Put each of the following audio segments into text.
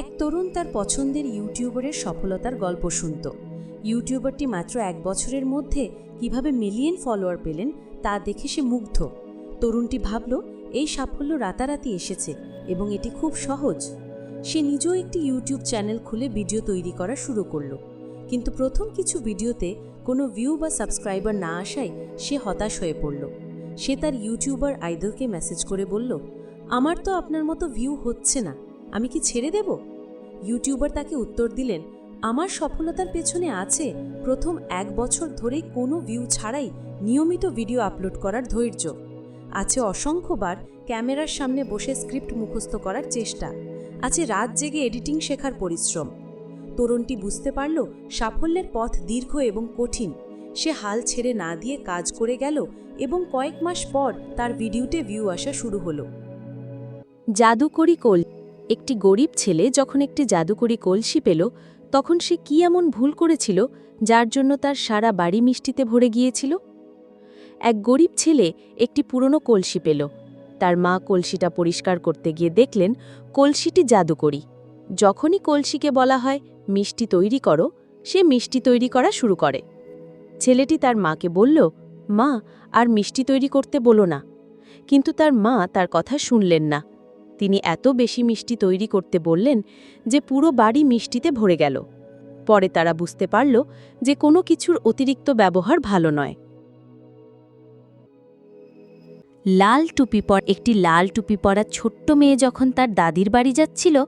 এক তরুণ তার পছন্দের ইউটিউবারের সফলতার গল্প শুনত। ইউটিউবারটি মাত্র এক বছরের মধ্যে কীভাবে মিলিয়ন ফলোয়ার পেলেন তা দেখে সে মুগ্ধ। তরুণটি ভাবল, এই সাফল্য রাতারাতি এসেছে এবং এটি খুব সহজ। সে নিজেও একটি ইউটিউব চ্যানেল খুলে ভিডিও তৈরি করা শুরু করল। কিন্তু প্রথম কিছু ভিডিওতে কোনো ভিউ বা সাবস্ক্রাইবার না আসায় সে হতাশ হয়ে পড়ল। সে তার ইউটিউবার আইডলকে মেসেজ করে বলল, আমার তো আপনার মতো ভিউ হচ্ছে না। আমি কি ছেড়ে দেব? ইউটিউবার তাকে উত্তর দিলেন, আমার সফলতার পেছনে আছে প্রথম এক বছর ধরে কোনো ভিউ ছাড়াই নিয়মিত ভিডিও আপলোড করার ধৈর্য। আছে অসংখ্যবার ক্যামেরার সামনে বসে স্ক্রিপ্ট মুখস্থ করার চেষ্টা। আছে রাত জেগে এডিটিং শেখার পরিশ্রম। তরুণটি বুঝতে পারল সাফল্যের পথ দীর্ঘ এবং কঠিন। সে হাল ছেড়ে না দিয়ে কাজ করে গেল এবং কয়েক মাস পর তার ভিডিওতে ভিউ আসা শুরু হলো। জাদুকরি কোল একটি গরিব ছেলে যখন একটি জাদুকরি কলসি পেল, তখন সে কি এমন ভুল করেছিল যার জন্য তার সারা বাড়ি মিষ্টিতে ভরে গিয়েছিল? এক গরিব ছেলে একটি পুরনো কলসি পেল। তার মা কলসিটা পরিষ্কার করতে গিয়ে দেখলেন কলসিটি জাদুকরি। যখনই কলসিকে বলা হয়, মিষ্টি তৈরি করো, সে মিষ্টি তৈরি করা শুরু করে। ছেলেটি তার মাকে বলল, মা, আর মিষ্টি তৈরি করতে বলো না। কিন্তু তার মা তার কথা শুনলেন না। তিনি এত বেশি মিষ্টি তৈরি করতে বললেন যে পুরো বাড়ি মিষ্টিতে ভরে গেল। পরে তারা বুঝতে পারল যে কোনো কিছুর অতিরিক্ত ব্যবহার ভালো নয়। লাল টুপি পর, একটি লাল টুপি পরা ছোট্ট মেয়ে যখন তার দাদির বাড়ি যাচ্ছিল,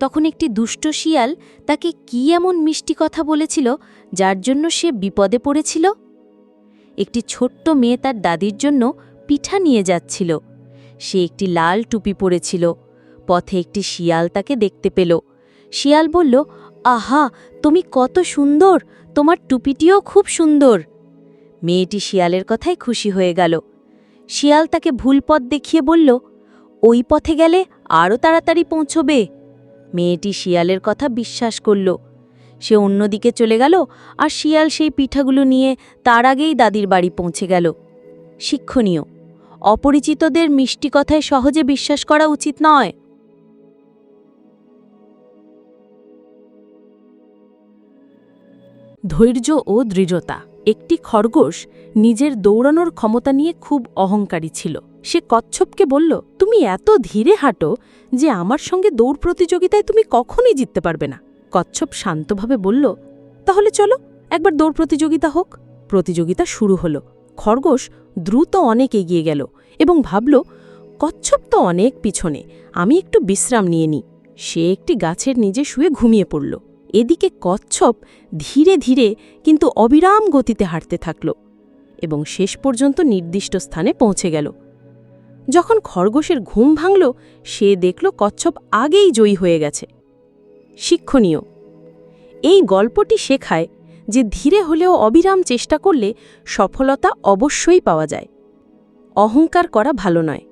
তখন একটি দুষ্ট শিয়াল তাকে কি এমন মিষ্টি কথা বলেছিল যার জন্য সে বিপদে পড়েছিল? একটি ছোট্ট মেয়ে তার দাদির জন্য পিঠা নিয়ে যাচ্ছিল। সে একটি লাল টুপি পরেছিল। পথে একটি শিয়াল তাকে দেখতে পেল। শিয়াল বলল, আহা, তুমি কত সুন্দর! তোমার টুপিটিও খুব সুন্দর! মেয়েটি শিয়ালের কথায় খুশি হয়ে গেল। শিয়াল তাকে ভুল পথ দেখিয়ে বলল, ওই পথে গেলে আরও তাড়াতাড়ি পৌঁছবে। মেয়েটি শিয়ালের কথা বিশ্বাস করল। সে অন্যদিকে চলে গেল আর শিয়াল সেই পিঠাগুলো নিয়ে তার আগেই দাদির বাড়ি পৌঁছে গেল। শিক্ষণীয়। অপরিচিতদের মিষ্টি কথায় সহজে বিশ্বাস করা উচিত নয়। ধৈর্য ও দৃঢ়তা। একটি খরগোশ নিজের দৌড়ানোর ক্ষমতা নিয়ে খুব অহংকারী ছিল। সে কচ্ছপকে বলল, তুমি এত ধীরে হাঁটো যে আমার সঙ্গে দৌড় প্রতিযোগিতায় তুমি কখনই জিততে পারবে না। কচ্ছপ শান্তভাবে বলল, তাহলে চলো, একবার দৌড় প্রতিযোগিতা হোক। প্রতিযোগিতা শুরু হলো। খরগোশ দ্রুত অনেক এগিয়ে গেল এবং ভাবল, কচ্ছপ তো অনেক পিছনে, আমি একটু বিশ্রাম নিয়ে নিই। সে একটি গাছের নিজে শুয়ে ঘুমিয়ে পড়ল। এদিকে কচ্ছপ ধীরে ধীরে কিন্তু অবিরাম গতিতে হাঁটতে থাকল এবং শেষ পর্যন্ত নির্দিষ্ট স্থানে পৌঁছে গেল। যখন খরগোশের ঘুম ভাঙল, সে দেখল কচ্ছপ আগেই জয়ী হয়ে গেছে। শিক্ষণীয়, এই গল্পটি শেখায় যে ধীরে হলেও অবিরাম চেষ্টা করলে সফলতা অবশ্যই পাওয়া যায়। অহংকার করা ভালো নয়।